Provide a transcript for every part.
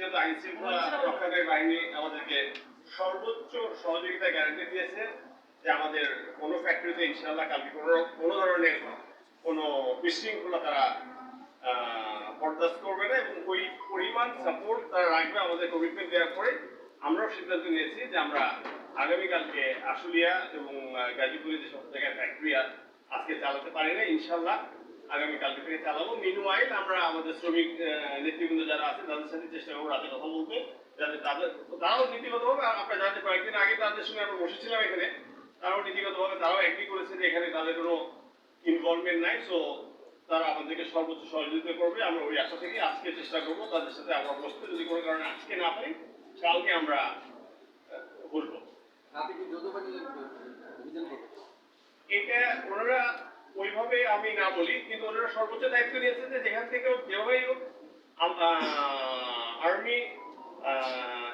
যেহেতু আইন শৃঙ্খলা রক্ষাকারী বাহিনী আমাদেরকে সর্বোচ্চ সহযোগিতা গ্যারান্টি দিয়েছে যে আমাদের কোনো ফ্যাক্টরিতে ইনশাআল্লাহ কালকে কোনো কোনো ধরনের কোনো বিশৃঙ্খলা তারা বরদাস্ত করবে না এবং ওই পরিমাণ সাপোর্ট তারা রাখবে আমাদের কমিটমেন্ট দেওয়ার পরে আমরাও সিদ্ধান্ত নিয়েছি যে আমরা আগামীকালকে আশুলিয়া এবং আহ, গাজীপুরে যে সব জায়গায় ফ্যাক্টরি আজকে চালাতে পারি না ইনশাল্লাহ আগামীকালকে থেকে চালাবো। মিনুয়াইল আমরা আমাদের শ্রমিক নেতৃবৃন্দ যারা আছে তাদের সাথে চেষ্টা করব রাতে কথা বলতে যাতে তাদের তারাও নীতিগতভাবে আপনারা জানতে কয়েকদিন আগে তাদের সঙ্গে আমরা বসেছিলাম এখানে তারাও নীতিগতভাবে তারাও এগ্রি করেছে যে এখানে তাদের কোনো ইনভলভমেন্ট নাই সো তারা আমাদেরকে সর্বোচ্চ সহযোগিতা করবে। আমরা ওই আশা থেকে আজকে চেষ্টা করব তাদের সাথে আমরা বসতে। যদি কোনো কারণে আজকে না পারি কালকে আমরা করবে? এটা ওনারা ওইভাবে আমি না বলি, কিন্তু ওনারা সর্বোচ্চ দায়িত্ব নিয়েছে যে যেখান থেকে যেভাবেই হোক আর্মি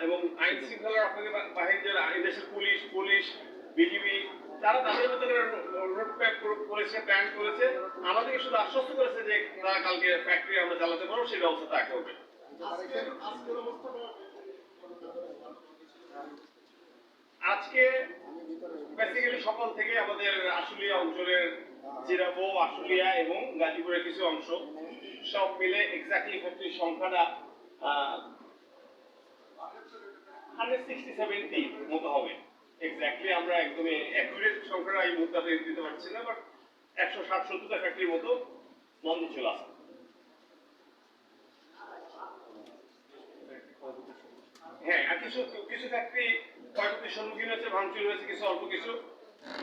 এবং আইন শৃঙ্খলা রক্ষাকারী বাহিনী যারা দেশের পুলিশ পুলিশ, বিজিবি, তারা তাদের মতো রোড ম্যাপ করেছে প্ল্যান করেছে। আমাদেরকে শুধু আশ্বস্ত করেছে যে তারা কালকে ফ্যাক্টরি আমরা চালাতে পারব, সেই ব্যবস্থা তারা করবে আজকে বেসিক্যালি সকাল থেকে আমাদের আশুলিয়া অঞ্চলের জিরাবো আশুলিয়া এবং গাজীপুরের কিছু অংশ, সব মিলে এক্স্যাক্টলি ফ্যাক্টরির সংখ্যাটা হান্ড্রেড সিক্সটি সেভেন্টি মতো হবে। এক্স্যাক্টলি আমরা একদমই অ্যাকুরেট সংখ্যাটা এই মুহূর্তে দিতে পারছি না বাট একশো ষাট সত্তরটা মতো বন্ধ ছিল আছে হ্যাঁ আর কিছু কিছু ফ্যাক্টরি ক্ষয়ক্ষতির সম্মুখীন হয়েছে, ভাঙচুর হয়েছে, কিছু অল্প কিছু।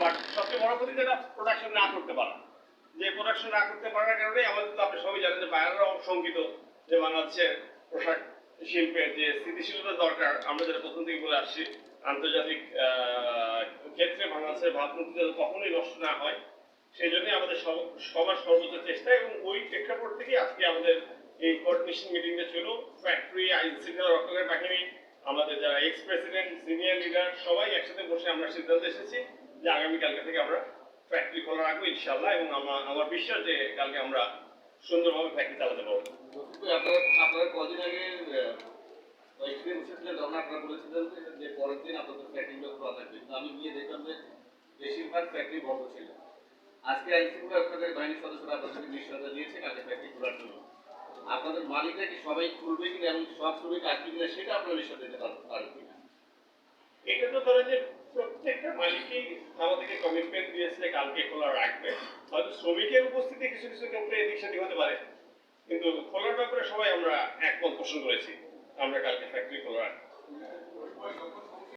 বাট সবচেয়ে বড় ক্ষতি যেটা প্রোডাকশন না করতে পারা। যে প্রোডাকশন না করতে পারার কারণে আমাদের তো আপনি সবাই জানেন যে বাইরেরাও শঙ্কিত যে বাংলাদেশের পোশাক শিল্পের যে স্থিতিশীলতা দরকার, আমরা যেটা প্রথম থেকে বলে আসছি, আন্তর্জাতিক ক্ষেত্রে বাংলাদেশের ভাবমূর্তি যাতে কখনোই নষ্ট না হয়, সেই জন্যই আমাদের সবার সর্বোচ্চ চেষ্টা এবং ওই প্রেক্ষাপট থেকে আজকে আমাদের এই কোঅর্ডিনেশন মিটিংটা ছিল ফ্যাক্টরি আইন শৃঙ্খলা রক্ষকের বাহিনী, আমাদের যারা এক্স প্রেসিডেন্ট সিনিয়র লিডার সবাই একসাথে বসে আমরা সিদ্ধান্ত এসেছি। যে আগামীকালকে থেকে আমরা ফ্যাক্টরি খোলা রাখব ইনশাল্লাহ এবং আমার আমার বিশ্বাস যে কালকে আমরা সুন্দরভাবে ফ্যাক্টরি চালাতে পারব। আপনারা কদিন আগে তখন আপনারা বলেছিলেন যে- যে পরের দিন আপনাদের ফ্যাক্টরিগুলো খোলা থাকবে। আমি গিয়ে দেখলাম যে বেশিরভাগ ফ্যাক্টরি বন্ধ ছিল। আজকে আইন শৃঙ্খলা রক্ষাকারী বাহিনীর সদস্যরা আপনাদেরকে নিশ্চয়তা দিয়েছে কালকে ফ্যাক্টরি খোলার জন্য। আপনাদের মালিকরা কি সবাই খুলবে কিনা এবং সব শ্রমিক আসবে কিনা সেটা আপনারা নিশ্চয় দিতে পার- পারবেন কিনা? এটা তো ধরেন যে প্রত্যেকটা মালিকই আমাদেরকে কমিটমেন্ট দিয়েছে যে কালকে খোলা রাখবে। হয়তো শ্রমিকের উপস্থিতি কিছু কিছু ক্ষেত্রে এদিক সেদিক হতে পারে। কিন্তু খোলার ব্যাপারে সবাই আমরা একমত পোষণ করেছি। আমরা কালকে ফ্যাক্টরি খোলা রাখব।